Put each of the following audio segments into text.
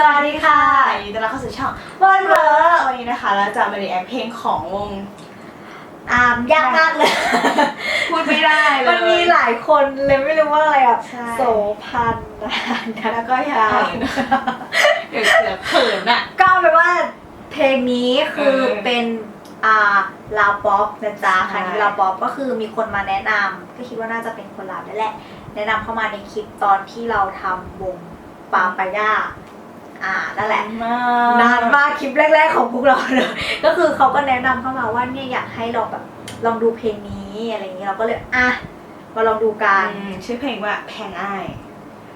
สวัสดีค่ะยินดีต้อนรับเข้าสู่ช่องวันเวอร์วันนี้นะคะเราจะมารีแอคเพลงของวง อ่ามยากมากเลย พูดไม่ได้เลย มันมีหลายคนเลยไม่รู้ว่าอะไรอะใช่ โสพันธ์นะแล้วก็ยาวเดี๋ยวเสือเขินอะ ก็เอาเป็นว่าเพลงนี้คือเออเป็นอ่าลาป๊อปนะจ๊ะใช่ครั้งนี้ลาป๊อปก็คือมีคนมาแนะนำก็คิดว่าน่าจะเป็นคนลาวนั่นแหละ แนะนำเข้ามาในคลิปตอนที่เราทำวงปาปายา อ่านั่นแหละ มานานมากคลิปแรก ๆ ของพวกเราเลย ก็คือเขาก็แนะนำเข้ามาว่าเนี่ยอยากให้เราแบบลองดูเพลงนี้อะไรอย่างนี้เราก็เลยอะมาลองดูกันอืมชื่อเพลงว่าแพงอ้าย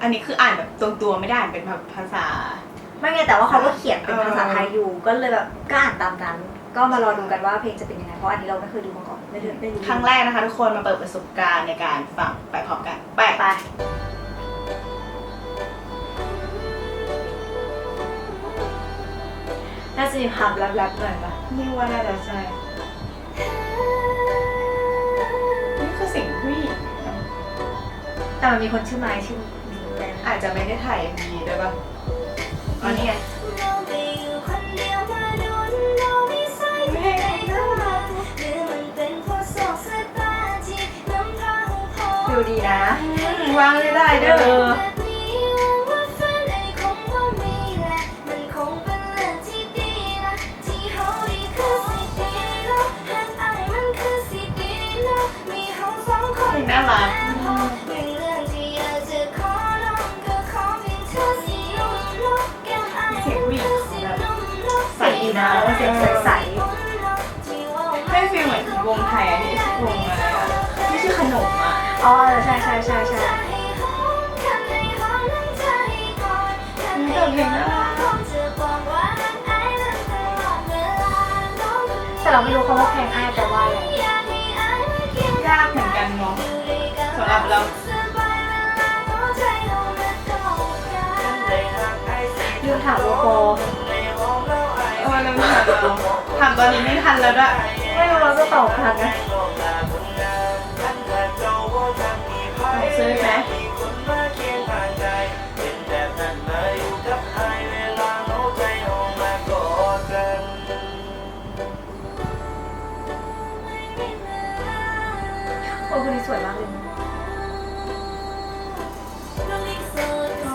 อันนี้คืออ่านแบบตรงตัวไม่ได้อ่านเป็นแบบภาษา ไม่ไงแต่ว่าเขาก็เขียนเป็นเออภาษาไทยอยู่ก็เลยแบบก็อ่านตามนั้น ก็มารอดูกันว่าเพลงจะเป็นยังไงเพราะอันนี้เราไม่เคยดูมาก่อนไม่รู้ไม่รู้ครั้งแรกนะคะทุกคนมาเปิดประสบการณ์ในการฟังไปพร้อมกันไป ไป น่าจะมีความแรปๆหน่อยปะนี่ว่าน่าจะใช่นี่คือเสียงผู้หญิงนะแต่มันมีคนชื่อไม้ชื่อมีแฟนอาจจะไม่ได้ถ่ายมีด้วยป่ะอ๋อนี่ไงฟิลดีนะวางไม่ได้เด้อ ใช่ใช่ใช่ใช่แต่เพลงน่ารักแต่เราไม่รู้คำว่าเพลงอ้ายแปลว่าอะไรยากเหมือนกันเนาะสำหรับเราลืมถามโลโกเออเราไม่ทันเราทำตอนนี้ไม่ทันแล้วด้วยไม่รู้เราจะตอบทันไหม ซื้อไหมโอ้คนนี้สวยมากเลย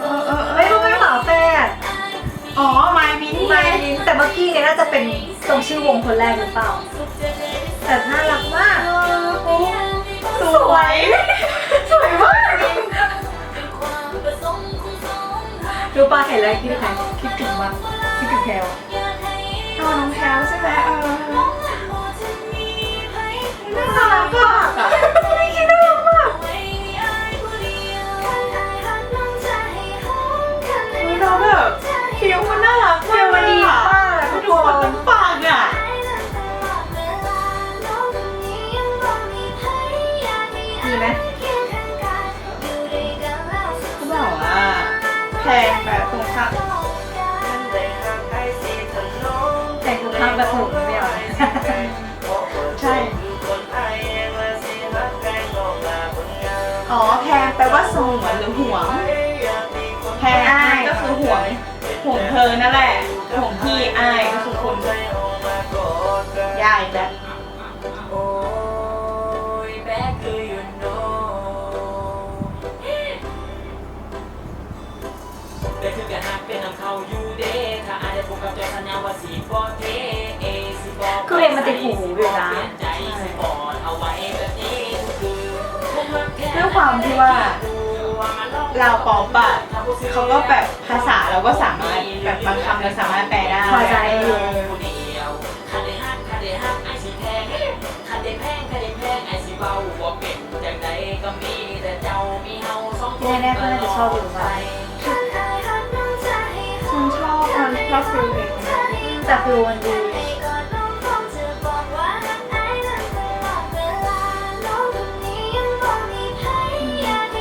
เออเออเอไม่อรู้ไม่ฝาแฝดอ๋อไมมินไมลินแต่เมื่อกี้เนี่ยน่าจะเป็นตรงชื่อวงคนแรกหรือเปล่า แต่น่ารักมากสวย รู้ป่ะเห็นแล้วคิดถึงใครคิดถึงมันคิดถึงแพลวอ๋อน้องแพลวใช่ไหมเออน่ารักอะไม่คิดน่ารักมากอุ๊ยเราแบบฟิลมันน่ารักมันดีมากอะทุทุกกคคนนต้องฟังอะดีไหมเขาบอกว่าแพง แบบตรงข้มแต่ทุกครั้งแบบถูกไม่เอาใช่ อ๋อแพงแปลว่าสงวนหรือห่วง แพงอ้ายก็คือห่วงห่วงเธอนั่นแหละห่วงพี่อ้ายก็คือคนยายแบบ เป็นนำเขาอยู่เด้ถ้าอาจจะผูกกับใจสัญญาว่าสีบอเทเอสีบอคือเพลงมันติดหูอยู่นะใจสีบอเอาไว้แบบนี้คือด้วยความที่ว่าเราปอปอะเขาก็แบบภาษาเราก็สามารถแบบบางคำเราสามารถแปลได้พอใจอยู่ผู้เดียวคันได้ฮักคันได้ฮักไอสีแพงคันได้แพงคันได้แพงไอสีเบาบ่เป็นจังใดก็มีแต่เจ้ามีเฮาสองคนแน่ๆก็น่าจะชอบอยู่บ้า อบฟิลเองนี้แต่ฟิลมันดี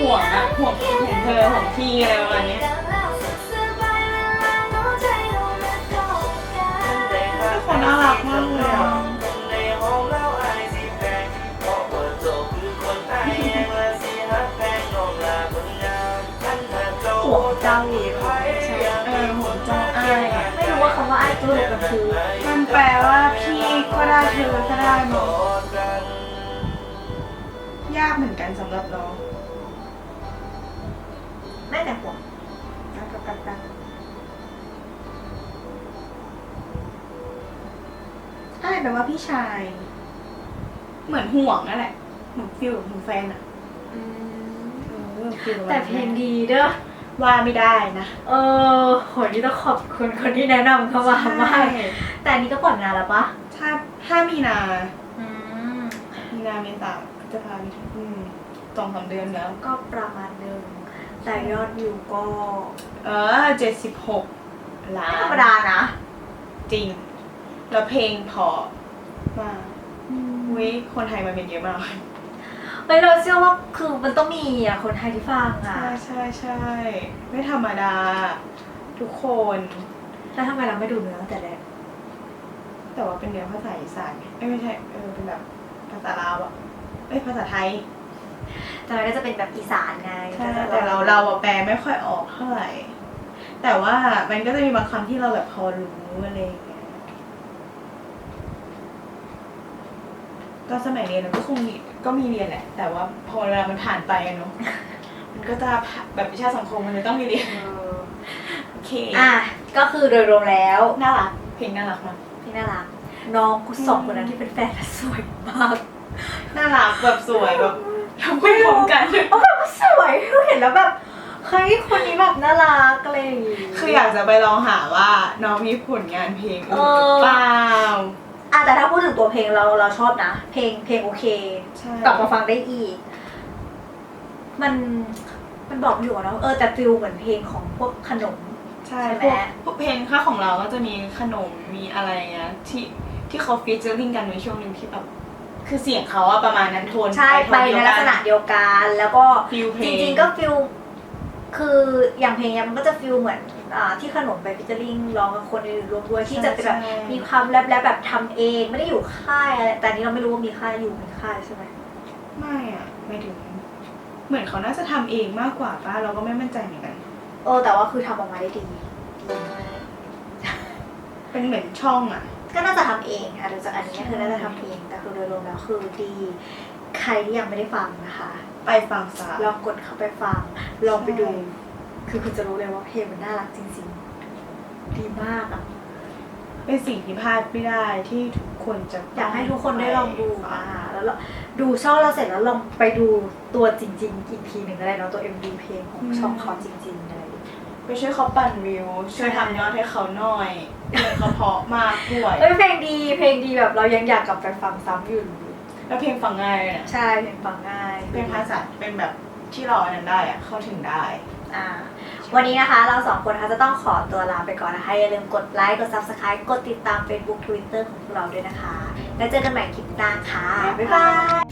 ห่วงอะห่วงห่วงเธอห่วงพี่อะไรประมาณนี้ ว่าคำว่าไอ้ตัวหรือมันคือมันแปลว่าพี่ก็ได้เธอก็ได้หมดยากเหมือนกันสำหรับเราแม่แต่ห่วงนะกับกันกันอ้ายแปลว่าพี่ชาย เหมือนห่วงนั่นแหละเหมือนฟิลของแฟนอะเออฟีลประมาณแต่เพลงดีเด้อ ว่าไม่ได้นะเออโหนี่ต้องขอบคุณคนที่แนะนำเข้ามามาก แต่อันนี้ก็ปล่อยนานแล้วปะถ้าถ้ามีนาอืมมีนาเมษาพฤษภามิถุนอืมสองสามเดือนแล้ว ก็ประมาณหนึ่งแต่ยอดวิวก็เออเจ็ดสิบหกล้าไม่นธรรมดานะจริง แล้วเพลงเพอมากวิคนไทยมาเป็นเยอะมาก เฮ้ยเราเชื่อว่าคือมันต้องมีอะคนไทยที่ฟังอะใช่ใช่ใช่ไม่ธรรมดา ทุกคน แล้วทำไมเราไม่ดูเนื้อตั้งแต่แรกแต่ว่าเป็นเนื้อภาษาอีสานไงเอ้ยไม่ใช่เออเป็นแบบภาษาลาวอะเอ้ยภาษาไทย แต่มันก็จะเป็นแบบอีสานไงใช่แต่เราเราอะแปลไม่ค่อยออกเท่าไหร่ แต่ว่ามันก็จะมีบางคำที่เราแบบพอรู้อะไรอย่างเงี้ย ตอนสมัยเรียนเราก็คงมีก็มีเรียนแหละ แต่ว่าพอเวลามันผ่านไปอะเนาะมันก็จะผ่าแบบวิชาสังคมมันจะต้องมีเรียนเออโอเคอะก็คือโดยรวมแล้วน่ารักเพลงน่ารักมากพี่น่ารักน้องคุณสองคนนั้นที่เป็นแฟนสวยมากน่ารักแบบสวยแบบทำไปพร้อมกันเขาแบบสวยคือเห็นแล้วแบบเฮ้ยคนนี้แบบน่ารักอะไรอย่างงี้คืออยากจะไปลองหาว่าน้องมีผลงานเพลงอื่นเออหรือเปล่า อะแต่ถ้าพูดถึงตัวเพลงเราเราชอบนะ เพลงเพลงโอเค ใช่กลับมาฟังได้อีก มันมันบอกไม่ถูกอะเนาะเออแต่ฟิลเหมือนเพลงของพวกขนม ใช่ใช่ไหมพวกพวกเพลงค่าของเราก็จะมีขนมมีอะไรอย่างเงี้ยที่ที่เขาฟีเจอริ่งกันในช่วงหนึ่งที่แบบคือเสียงเขาอะประมาณนั้นโทนใช่ไปโทในเดียวลักษณะเดียวกัน แล้วก็ฟิลเพลจงริงๆก็ฟิลคืออย่างเพลงเนี้ยมันก็จะฟิลเหมือนอ่า ที่ขนมไปฟิชเจอริงร้องกับคนอื่นรวมด้วยที่จะเป็นแบบมีความแรปๆแบบทำเองไม่ได้อยู่ค่ายอะไรแต่อันนี้เราไม่รู้ว่ามีค่ายอยู่มีค่ายใช่ไหมไม่อะไม่ถึง เหมือนเขาน่าจะทำเองมากกว่าป้าเราก็ไม่มั่นใจเหมือนกันเออแต่ว่าคือทำออกมาได้ดีเป็นเหมือนช่องอะก็น่าจะทำเองค่ะดูจากอันนี้คือน่าจะทำเองแต่คือโดยรวมแล้วคือดีใครที่ยังไม่ได้ฟังนะคะ ไปฟังซะลองกดเข้าไปฟังลองไปดูใช่ คือคุณจะรู้เลยว่าเพลงมันน่ารักจริงๆ ดีมากอะ เป็นสิ่งที่พลาดไม่ได้ที่ทุกคนจะอยากให้ทุกคนได้ลองดูฟัอ่างแล้วเราดูช่องเราเสร็จแล้วลองไปดูตัวจริงๆอีกทีหนึ่งก็ได้เนาะตัว MV เพลงของช่องเขาจริงๆอะไรอย่างเงี้ยไปช่วยเขาปั่นวิว ช่วยทำยอดให้เขาหน่อยเพลงเขาเพราะมากด้วย เอ้ยเพลงดีเพลงดีแบบเรายังอยากกลับไปฟังซ้ำอยู่แล้วเพลงฟังง่ายเลยนะใช่เพลงฟังง่ายเป็นภาษาเป็นแบบที่เราอันนั้นได้อะเข้าถึงได้ อ่าวันนี้นะคะเราสองคนนะคะจะต้องขอตัวลาไปก่อนนะคะ อย่าลืมกดไลค์ กด subscribe กดติดตาม Facebook Twitter ของพวกเราด้วยนะคะ แล้วเจอกันใหม่คลิปหน้าค่ะ บ๊ายบาย